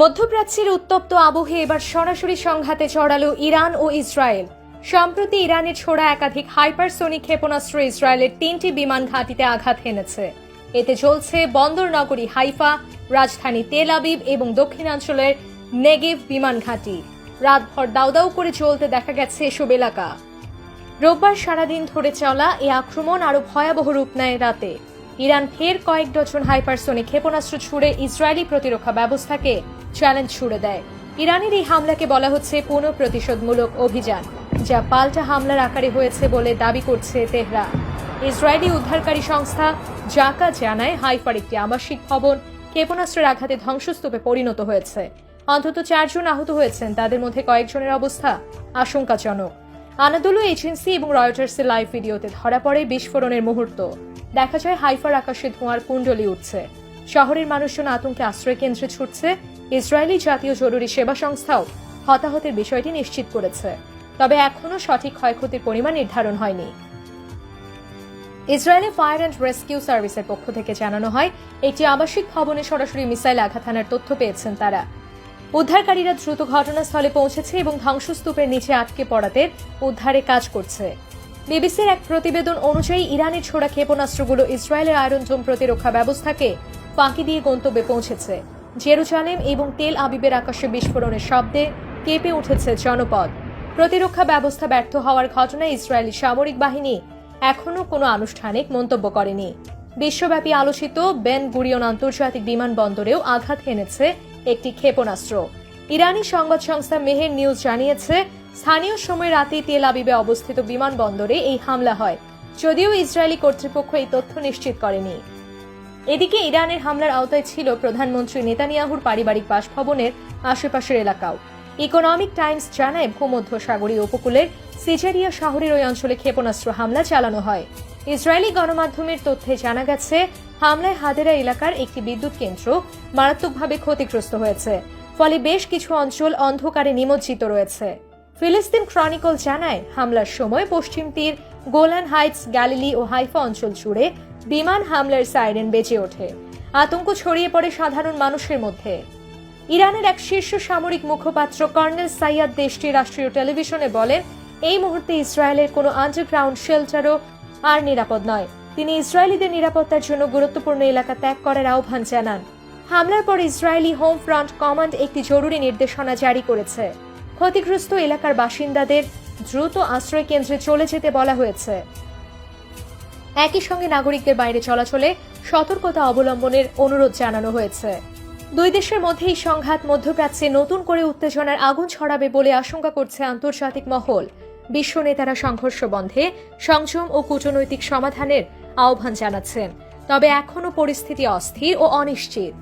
মধ্যপ্রাচ্যের উত্তপ্ত আবহে এবার সরাসরি সংঘাতে চড়ালো ইরান ও ইসরায়েল। সম্প্রতি ইরানের ছোড়া একাধিক হাইপারসোনিক ক্ষেপণাস্ত্র ইসরায়েলের তিনটি বিমান ঘাঁটিতে আঘাত হেনেছে। এতে চলছে বন্দর নগরী হাইফা, রাজধানী তেল আবিব এবং দক্ষিণাঞ্চলের নেগেভ বিমান ঘাঁটি। রাতভর দাউদাউ করে চলতে দেখা গেছে এসব এলাকা। রোববার সারাদিন ধরে চলা এই আক্রমণ আরও ভয়াবহ রূপ নেয় রাতে। ইরান ফের কয়েক ডজন হাইপারসোনিক ক্ষেপণাস্ত্র ছুড়ে ইসরায়েলি প্রতিরক্ষা ব্যবস্থাকে চ্যালেঞ্জ ছুড়ে দেয়। ইরানের এই হামলাকে বলা হচ্ছে পুনঃ প্রতিশোধমূলক অভিযান, যা পাল্টা হামলার আকারে হয়েছে বলে দাবি করছে তেহরা ইসরায়েলি উদ্ধারকারী সংস্থা জাকা জানায়, হাইফার একটি আবাসিক ভবন ক্ষেপণাস্ত্রের আঘাতে ধ্বংসস্তূপে পরিণত হয়েছে। অন্তত চারজন আহত হয়েছেন, তাদের মধ্যে কয়েকজনের অবস্থা আশঙ্কাজনক। আনাদোলু এজেন্সি এবং রয়টার্সের লাইভ ভিডিওতে ধরা পড়ে বিস্ফোরণের মুহূর্ত। দেখা যায় হাইফার আকাশে ধোঁয়ার কুণ্ডলি উঠছে। শহরের মানুষজন আতঙ্কে আশ্রয় কেন্দ্রে ছুটছে। ইসরায়েলি জাতীয় জরুরি সেবা সংস্থাও হতাহতের বিষয়টি নিশ্চিত করেছে। তবে এখনও সঠিক ক্ষয়ক্ষতির পরিমাণ নির্ধারণ হয়নি। ইসরায়েলে ফায়ার অ্যান্ড রেস্কিউ সার্ভিসের পক্ষ থেকে জানানো হয়, একটি আবাসিক ভবনে সরাসরি মিসাইল আঘাত হানার তথ্য পেয়েছেন তারা। উদ্ধারকারীরা দ্রুত ঘটনাস্থলে পৌঁছেছে এবং ধ্বংসস্তূপের নিচে আটকে পড়াতে উদ্ধারে কাজ করছে। বিবিসির এক প্রতিবেদন অনুযায়ী ইরানের ছোড়া ক্ষেপণাস্ত্রগুলো ইসরায়েলের আয়রন জোম প্রতিরক্ষা ব্যবস্থাকে ফাঁকি দিয়ে গন্তব্যে পৌঁছেছে। জেরুজালেম এবং তেল আবিবের আকাশে বিস্ফোরণের শব্দে কেঁপে উঠেছে জনপদ। প্রতিরক্ষা ব্যবস্থা ব্যর্থ হওয়ার ঘটনায় ইসরায়েলি সামরিক বাহিনী এখনও কোনো আনুষ্ঠানিক মন্তব্য করেনি। বিশ্বব্যাপী আলোচিত বেন গুরিয়ন আন্তর্জাতিক বিমানবন্দরেও আঘাত হেনেছে একটি ক্ষেপণাস্ত্র। ইরানি সংবাদ সংস্থা মেহের নিউজ জানিয়েছে স্থানীয় সময় রাতে তেল আবিবে অবস্থিত বিমানবন্দরে এই হামলা হয়। যদিও ইসরায়েলি কর্তৃপক্ষ এই তথ্য নিশ্চিত করেনি। এদিকে ইরানের হামলার আওতায় ছিল প্রধানমন্ত্রী নেতানিয়াহুর পারিবারিক বাসভবনের আশেপাশের এলাকাও। ইকোনমিক টাইমস জানায় ভূমধ্য সাগরীয় উপকূলের সিজারিয়া শহরের ওই অঞ্চলে ক্ষেপণাস্ত্র হামলা চালানো হয়। ইসরায়েলি গণমাধ্যমের তথ্যে জানা গেছে, হামলায় হাদেরা এলাকার একটি বিদ্যুৎ কেন্দ্র মারাত্মকভাবে ক্ষতিগ্রস্ত হয়েছে। ফলে বেশ কিছু অঞ্চল অন্ধকারে নিমজ্জিত রয়েছে। ফিলিস্তিন ক্রনিকল জানায়, হামলার সময় পশ্চিম তীর, গোলান হাইটস গ্যালিলি ও হাইফা অঞ্চল জুড়ে বিমান হামলার সাইরেন বেজে ওঠে। আতঙ্ক ছড়িয়ে পড়ে সাধারণ মানুষের মধ্যে। ইরানের এক শীর্ষ সামরিক মুখপাত্র কর্নেল সাইয়াদ দেশটির রাষ্ট্রীয় টেলিভিশনে বলেন, এই মুহূর্তে ইসরায়েলের কোনো আন্ডারগ্রাউন্ড শেল্টারও আর নিরাপদ নয়। তিনি ইসরায়েলিদের নিরাপত্তার জন্য গুরুত্বপূর্ণ এলাকা ত্যাগ করার আহ্বান জানান। হামলার পর ইসরায়েলি হোম ফ্রন্ট কমান্ড একটি জরুরি নির্দেশনা জারি করেছে। ক্ষতিগ্রস্ত এলাকার বাসিন্দাদের দ্রুত আশ্রয় কেন্দ্রে চলে যেতে বলা হয়েছে। একই সঙ্গে নাগরিকদের বাইরে চলাচলে সতর্কতা অবলম্বনের অনুরোধ জানানো হয়েছে। দুই দেশের মধ্যে এই সংঘাত মধ্যপ্রাচ্যে নতুন করে উত্তেজনার আগুন ছড়াবে বলে আশঙ্কা করছে আন্তর্জাতিক মহল। বিশ্ব নেতারা সংঘর্ষ বন্ধে সংযম ও কূটনৈতিক সমাধানের আহ্বান জানাচ্ছেন। তবে এখনও পরিস্থিতি অস্থির ও অনিশ্চিত।